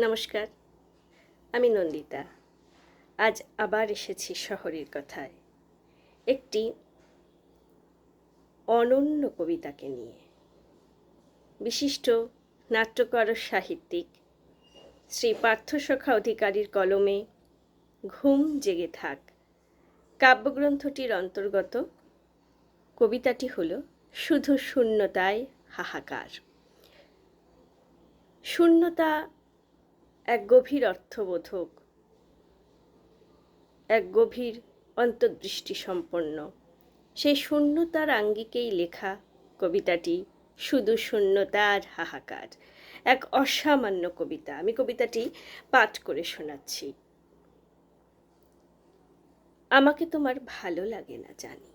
নমস্কার, আমি নন্দিতা। আজ আবার এসেছি শহরের কথায়। একটি অনন্য কবিতাকে নিয়ে। বিশিষ্ট নাট্যকার সাহিত্যিক, শ্রী পার্থসখা অধিকারীর কলমে ঘুম জেগে থাক কাব্যগ্রন্থটির অন্তর্গত। কবিতাটি হল শুধু শূন্যতায় হাহাকার শূন্যতা এক গভীর অর্থবোধক, এক গভীর অন্তর্দৃষ্টি সম্পন্ন। সেই শূন্যতার আঙ্গিকেই লেখা কবিতাটি শুধু শূন্যতার হাহাকার, এক অসামান্য কবিতা। আমি কবিতাটি পাঠ করে শোনাচ্ছি। আমাকে তোমার ভালো লাগে না, জানি।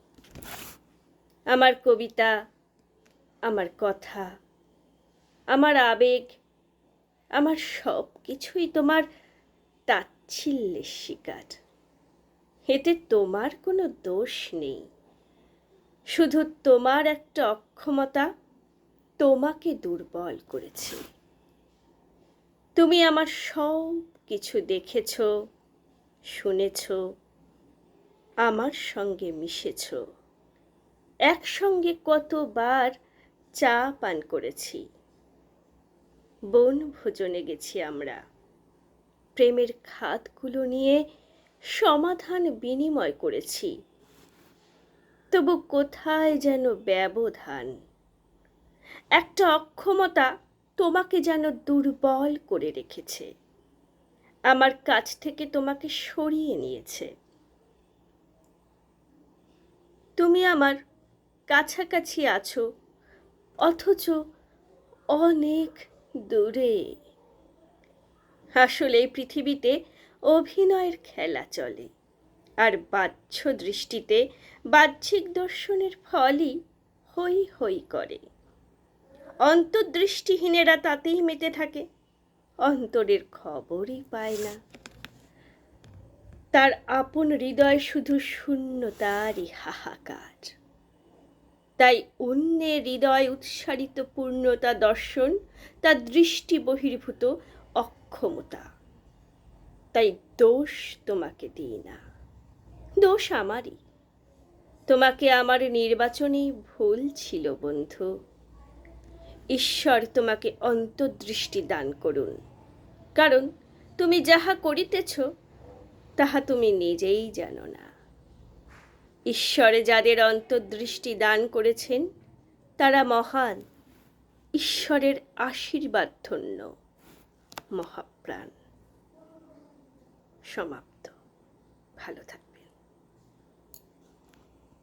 আমার কবিতা, আমার কথা, আমার আবেগ আমার সব কিছুই তোমার তাচ্ছিল্যের শিকার। এতে তোমার কোনো দোষ নেই। শুধু তোমার একটা অক্ষমতা তোমাকে দুর্বল করেছে। তুমি আমার সব কিছু দেখেছ, শুনেছ, আমার সঙ্গে মিশেছ। একসঙ্গে কতবার চা পান করেছি। বন ভোজনে গেছি আমরা। প্রেমের খাতগুলো নিয়ে সমাধান বিনিময় করেছি। তবু কোথায় যেন ব্যবধান? একটা অক্ষমতা তোমাকে যেন দুর্বল করে রেখেছে। আমার কাছ থেকে তোমাকে সরিয়ে নিয়েছে। তুমি আমার কাছাকাছি আছো, অথচ অনেক দূরে। আসলে পৃথিবীতে অভিনয়ের খেলা চলে। আর বাহ্য দৃষ্টিতে বাহ্যিক দর্শনের ফলই হই হই করে। অন্তর্দৃষ্টিহীনেরা তাতেই মেতে থাকে। অন্তরের খবরই পায় না। তার আপন হৃদয় শুধু শূন্যতারই হাহাকার। তাই অন্যের হৃদয় উৎসারিত পূর্ণতা দর্শন, তার দৃষ্টি বহির্ভূত অক্ষমতা। তাই দোষ তোমাকে দিই না। দোষ আমারই। তোমাকে আমার নির্বাচনেই ভুল ছিল বন্ধু। ঈশ্বর তোমাকে অন্তর্দৃষ্টি দান করুন। কারণ তুমি যাহা করিতেছ, তাহা তুমি নিজেই জানো না। ঈশ্বরে যাদের অন্তর্দৃষ্টি দান করেছেন তারা মহান। ঈশ্বরের আশীর্বাদ ধন্য মহাপ্রাণ। সমাপ্ত। ভালো থাকবে